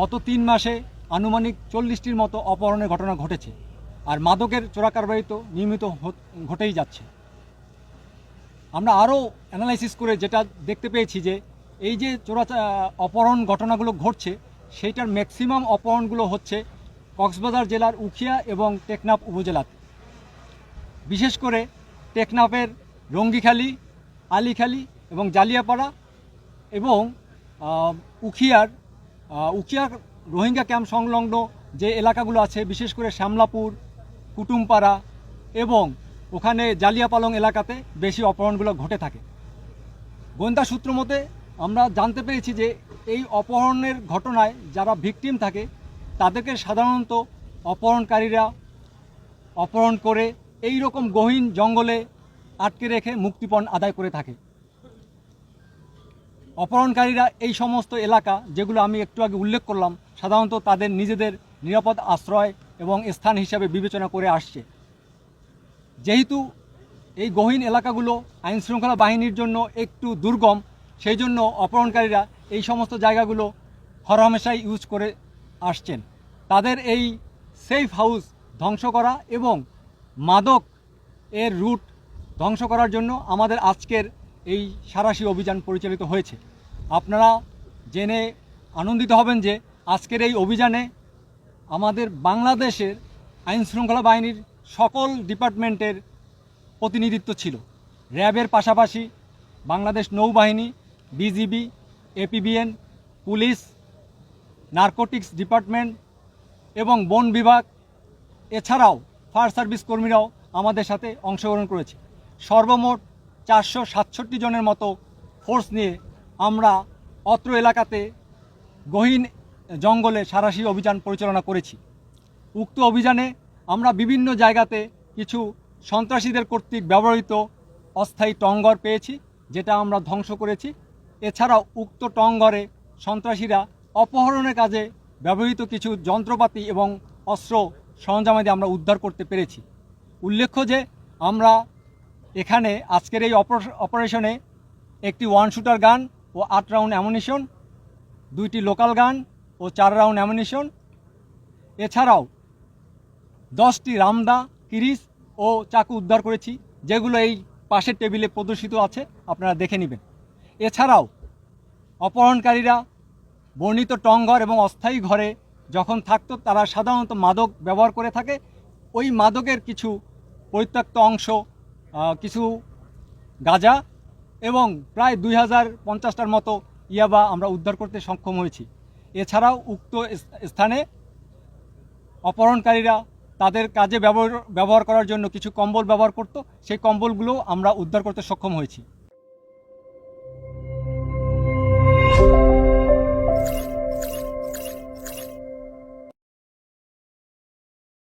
গত তিন মাসে আনুমানিক চল্লিশটির মতো অপহরণের ঘটনা ঘটেছে আর মাদকের চোরাকারবারি তো নিয়মিত ঘটেই যাচ্ছে। আমরা আরও অ্যানালাইসিস করে যেটা দেখতে পেয়েছি যে এই যে চোরা অপহরণ ঘটনাগুলো ঘটছে, সেইটার ম্যাক্সিমাম অপহরণগুলো হচ্ছে কক্সবাজার জেলার উখিয়া এবং টেকনাফ উপজেলাতে। বিশেষ করে টেকনাফের রঙ্গিখালি, আলিখালি এবং জালিয়াপাড়া এবং উখিয়ার উখিয়ার রোহিঙ্গা ক্যাম্প সংলগ্ন যে এলাকাগুলো আছে, বিশেষ করে শ্যামলাপুর, কুটুমপাড়া এবং ওখানে জালিয়াপালং এলাকাতে বেশি অপহরণগুলো ঘটে থাকে। গোয়েন্দা সূত্র মতে, আমরা জানতে পেরেছি যে এই অপহরণের ঘটনায় যারা ভিকটিম থাকে, তাদেরকে সাধারণত অপহরণকারীরা অপহরণ করে এই রকম গহীন জঙ্গলে আটকে রেখে মুক্তিপণ আদায় করে থাকে। অপহরণকারীরা এই সমস্ত এলাকা, যেগুলো আমি একটু আগে উল্লেখ করলাম, সাধারণত তাদের নিজেদের নিরাপদ আশ্রয় এবং স্থান হিসাবে বিবেচনা করে আসছে। যেহেতু এই গহীন এলাকাগুলো আইন শৃঙ্খলা বাহিনীর জন্য একটু দুর্গম, সেই জন্য অপহরণকারীরা এই সমস্ত জায়গাগুলো হরহামেশাই ইউজ করে আসছেন। তাদের এই সেফ হাউস ধ্বংস করা এবং মাদক এর রুট ধ্বংস করার জন্য আমাদের আজকের এই সারাশি অভিযান পরিচালিত হয়েছে। আপনারা জেনে আনন্দিত হবেন যে আজকের এই অভিযানে আমাদের বাংলাদেশের আইন শৃঙ্খলা বাহিনীর সকল ডিপার্টমেন্টের প্রতিনিধিত্ব ছিল। র্যাবের পাশাপাশি বাংলাদেশ নৌবাহিনী, BGB, APBN, police, narcotics department এবং বন বিভাগ, এছাড়াও ফায়ার সার্ভিস কর্মীরাও আমাদের সাথে অংশগ্রহণ করেছে। সর্বমোট চারশো সাতষট্টি জনের মতো ফোর্স নিয়ে আমরা অত্র এলাকাতে গহীন জঙ্গলে সারাশি অভিযান পরিচালনা করেছি। উক্ত অভিযানে আমরা বিভিন্ন জায়গাতে কিছু সন্ত্রাসীদের কর্তৃক ব্যবহৃত অস্থায়ী টঙ্গর পেয়েছি, যেটা আমরা ধ্বংস করেছি। এছাড়াও উক্ত টঙ্গরে সন্ত্রাসীরা অপহরণের কাজে ব্যবহৃত কিছু যন্ত্রপাতি এবং অস্ত্র সরঞ্জামাদি আমরা উদ্ধার করতে পেরেছি। উল্লেখ্য যে আমরা এখানে আজকের এই অপার- অপারেশনে একটি ওয়ান শুটার গান ও আট রাউন্ড অ্যামুনিশন দুইটি লোকাল গান ও চার রাউন্ড অ্যামুনিশন এছাড়াও দশটি রামদা কিরিস ও চাকু উদ্ধার করেছি, যেগুলো এই পাশের টেবিলে প্রদর্শিত আছে, আপনারা দেখে নেবেন। এছাড়াও অপহরণকারীরা বর্ণিত টংঘর এবং অস্থায়ী ঘরে যখন থাকতো, তারা সাধারণত মাদক ব্যবহার করে থাকে। ওই মাদকের কিছু পরিত্যক্ত অংশ কিছু গাঁজা এবং প্রায় দুই হাজার পঞ্চাশটার মতো ইয়াবা আমরা উদ্ধার করতে সক্ষম হয়েছি। এছাড়াও উক্ত স্থানে অপহরণকারীরা তাদের কাজে ব্যবহার ব্যবহার করার জন্য কিছু কম্বল ব্যবহার করত। সেই কম্বলগুলো আমরা উদ্ধার করতে সক্ষম হয়েছি।